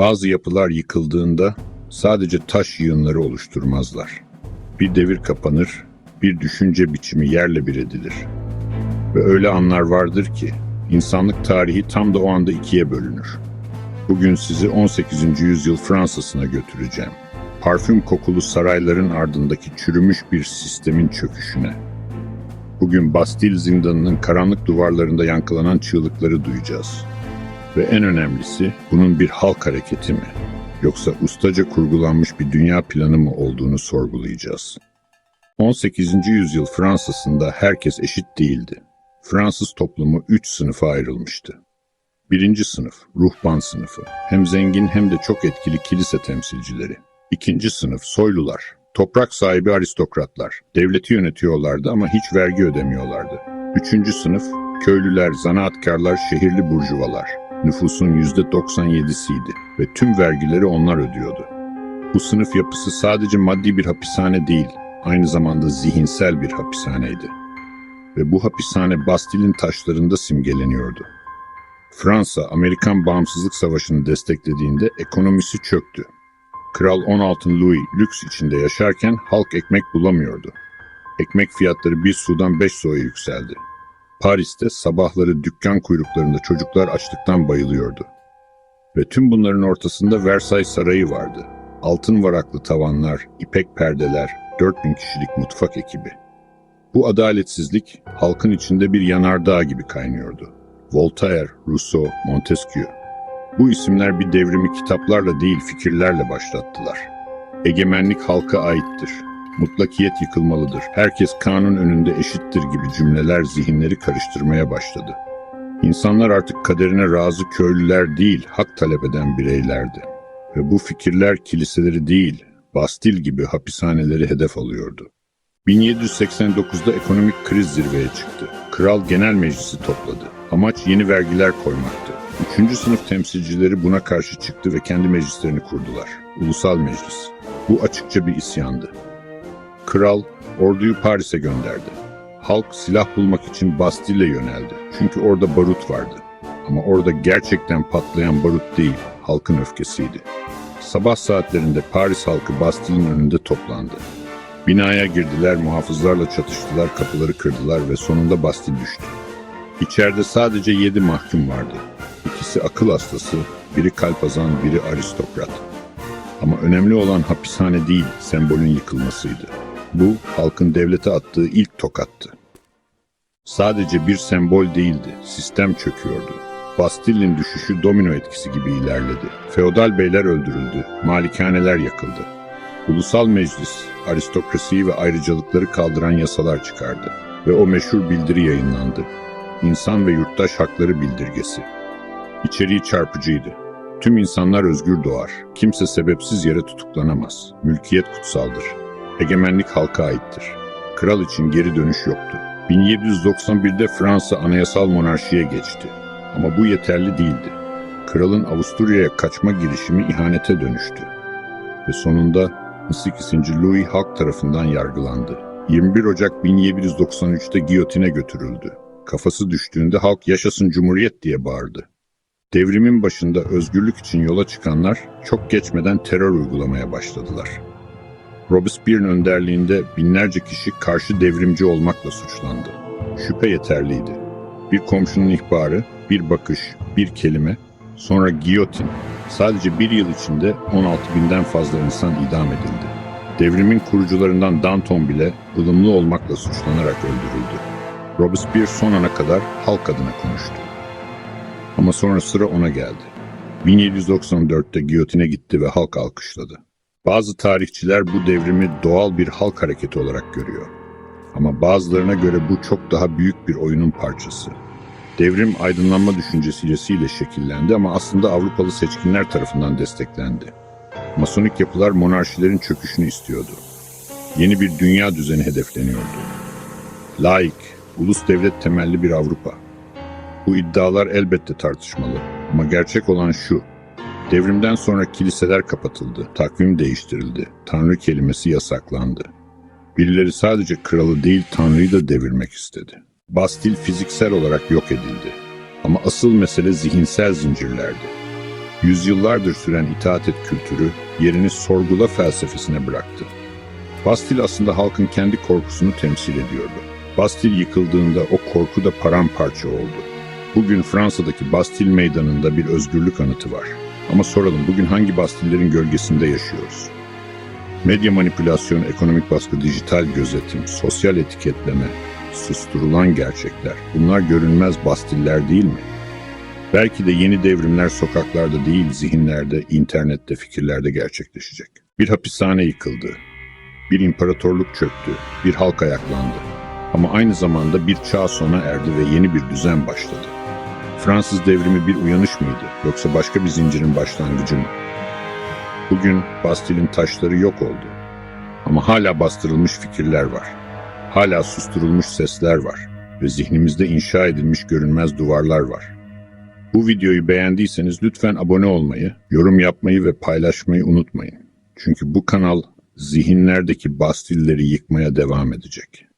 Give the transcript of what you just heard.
Bazı yapılar yıkıldığında sadece taş yığınları oluşturmazlar. Bir devir kapanır, bir düşünce biçimi yerle bir edilir. Ve öyle anlar vardır ki insanlık tarihi tam da o anda ikiye bölünür. Bugün sizi 18. yüzyıl Fransa'sına götüreceğim. Parfüm kokulu sarayların ardındaki çürümüş bir sistemin çöküşüne. Bugün Bastil zindanının karanlık duvarlarında yankılanan çığlıkları duyacağız. Ve en önemlisi bunun bir halk hareketi mi? Yoksa ustaca kurgulanmış bir dünya planı mı olduğunu sorgulayacağız. 18. yüzyıl Fransa'sında herkes eşit değildi. Fransız toplumu üç sınıfa ayrılmıştı. Birinci sınıf, ruhban sınıfı. Hem zengin hem de çok etkili kilise temsilcileri. İkinci sınıf, soylular. Toprak sahibi aristokratlar. Devleti yönetiyorlardı ama hiç vergi ödemiyorlardı. Üçüncü sınıf, köylüler, zanaatkarlar, şehirli burjuvalar. Nüfusun yüzde 97'siydi ve tüm vergileri onlar ödüyordu. Bu sınıf yapısı sadece maddi bir hapishane değil, aynı zamanda zihinsel bir hapishaneydi. Ve bu hapishane Bastil'in taşlarında simgeleniyordu. Fransa, Amerikan Bağımsızlık Savaşı'nı desteklediğinde ekonomisi çöktü. Kral 16. Louis lüks içinde yaşarken halk ekmek bulamıyordu. Ekmek fiyatları bir sudan beş suya yükseldi. Paris'te sabahları dükkan kuyruklarında çocuklar açlıktan bayılıyordu. Ve tüm bunların ortasında Versailles Sarayı vardı. Altın varaklı tavanlar, ipek perdeler, 4000 kişilik mutfak ekibi. Bu adaletsizlik halkın içinde bir yanardağ gibi kaynıyordu. Voltaire, Rousseau, Montesquieu. Bu isimler bir devrimi kitaplarla değil fikirlerle başlattılar. Egemenlik halka aittir. Mutlakiyet yıkılmalıdır. Herkes kanun önünde eşittir gibi cümleler zihinleri karıştırmaya başladı. İnsanlar artık kaderine razı köylüler değil, hak talep eden bireylerdi. Ve bu fikirler kiliseleri değil, Bastil gibi hapishaneleri hedef alıyordu. 1789'da ekonomik kriz zirveye çıktı. Kral genel meclisi topladı. Amaç yeni vergiler koymaktı. Üçüncü sınıf temsilcileri buna karşı çıktı ve kendi meclislerini kurdular. Ulusal Meclis. Bu açıkça bir isyandı. Kral orduyu Paris'e gönderdi. Halk silah bulmak için Bastille'e yöneldi. Çünkü orada barut vardı. Ama orada gerçekten patlayan barut değil, halkın öfkesiydi. Sabah saatlerinde Paris halkı Bastille'in önünde toplandı. Binaya girdiler, muhafızlarla çatıştılar, kapıları kırdılar ve sonunda Bastille düştü. İçeride sadece yedi mahkum vardı. İkisi akıl hastası, biri kalpazan, biri aristokrat. Ama önemli olan hapishane değil, sembolün yıkılmasıydı. Bu, halkın devlete attığı ilk tokattı. Sadece bir sembol değildi, sistem çöküyordu. Bastille'in düşüşü domino etkisi gibi ilerledi. Feodal beyler öldürüldü, malikaneler yakıldı. Ulusal Meclis, aristokrasiyi ve ayrıcalıkları kaldıran yasalar çıkardı. Ve o meşhur bildiri yayınlandı. İnsan ve Yurttaş Hakları Bildirgesi. İçeriği çarpıcıydı. Tüm insanlar özgür doğar. Kimse sebepsiz yere tutuklanamaz. Mülkiyet kutsaldır. Egemenlik halka aittir. Kral için geri dönüş yoktu. 1791'de Fransa anayasal monarşiye geçti. Ama bu yeterli değildi. Kralın Avusturya'ya kaçma girişimi ihanete dönüştü. Ve sonunda 18. Louis halk tarafından yargılandı. 21 Ocak 1793'te giyotine götürüldü. Kafası düştüğünde halk yaşasın cumhuriyet diye bağırdı. Devrimin başında özgürlük için yola çıkanlar çok geçmeden terör uygulamaya başladılar. Robespierre'in önderliğinde binlerce kişi karşı devrimci olmakla suçlandı. Şüphe yeterliydi. Bir komşunun ihbarı, bir bakış, bir kelime, sonra giyotin. Sadece bir yıl içinde 16 binden fazla insan idam edildi. Devrimin kurucularından Danton bile ılımlı olmakla suçlanarak öldürüldü. Robespierre son ana kadar halk adına konuştu. Ama sonra sıra ona geldi. 1794'te giyotine gitti ve halk alkışladı. Bazı tarihçiler bu devrimi doğal bir halk hareketi olarak görüyor. Ama bazılarına göre bu çok daha büyük bir oyunun parçası. Devrim aydınlanma düşüncesiyle şekillendi ama aslında Avrupalı seçkinler tarafından desteklendi. Masonik yapılar monarşilerin çöküşünü istiyordu. Yeni bir dünya düzeni hedefleniyordu. Laik, ulus devlet temelli bir Avrupa. Bu iddialar elbette tartışmalı ama gerçek olan şu. Devrimden sonra kiliseler kapatıldı, takvim değiştirildi, Tanrı kelimesi yasaklandı. Birileri sadece kralı değil Tanrı'yı da devirmek istedi. Bastil fiziksel olarak yok edildi. Ama asıl mesele zihinsel zincirlerdi. Yüzyıllardır süren itaat et kültürü yerini sorgula felsefesine bıraktı. Bastil aslında halkın kendi korkusunu temsil ediyordu. Bastil yıkıldığında o korku da paramparça oldu. Bugün Fransa'daki Bastil meydanında bir özgürlük anıtı var. Ama soralım bugün hangi Bastillerin gölgesinde yaşıyoruz? Medya manipülasyonu, ekonomik baskı, dijital gözetim, sosyal etiketleme, susturulan gerçekler. Bunlar görünmez Bastiller değil mi? Belki de yeni devrimler sokaklarda değil, zihinlerde, internette, fikirlerde gerçekleşecek. Bir hapishane yıkıldı. Bir imparatorluk çöktü. Bir halk ayaklandı. Ama aynı zamanda bir çağ sona erdi ve yeni bir düzen başladı. Fransız devrimi bir uyanış mıydı yoksa başka bir zincirin başlangıcı mı? Bugün Bastil'in taşları yok oldu. Ama hala bastırılmış fikirler var. Hala susturulmuş sesler var ve zihnimizde inşa edilmiş görünmez duvarlar var. Bu videoyu beğendiyseniz lütfen abone olmayı, yorum yapmayı ve paylaşmayı unutmayın. Çünkü bu kanal zihinlerdeki bastilleri yıkmaya devam edecek.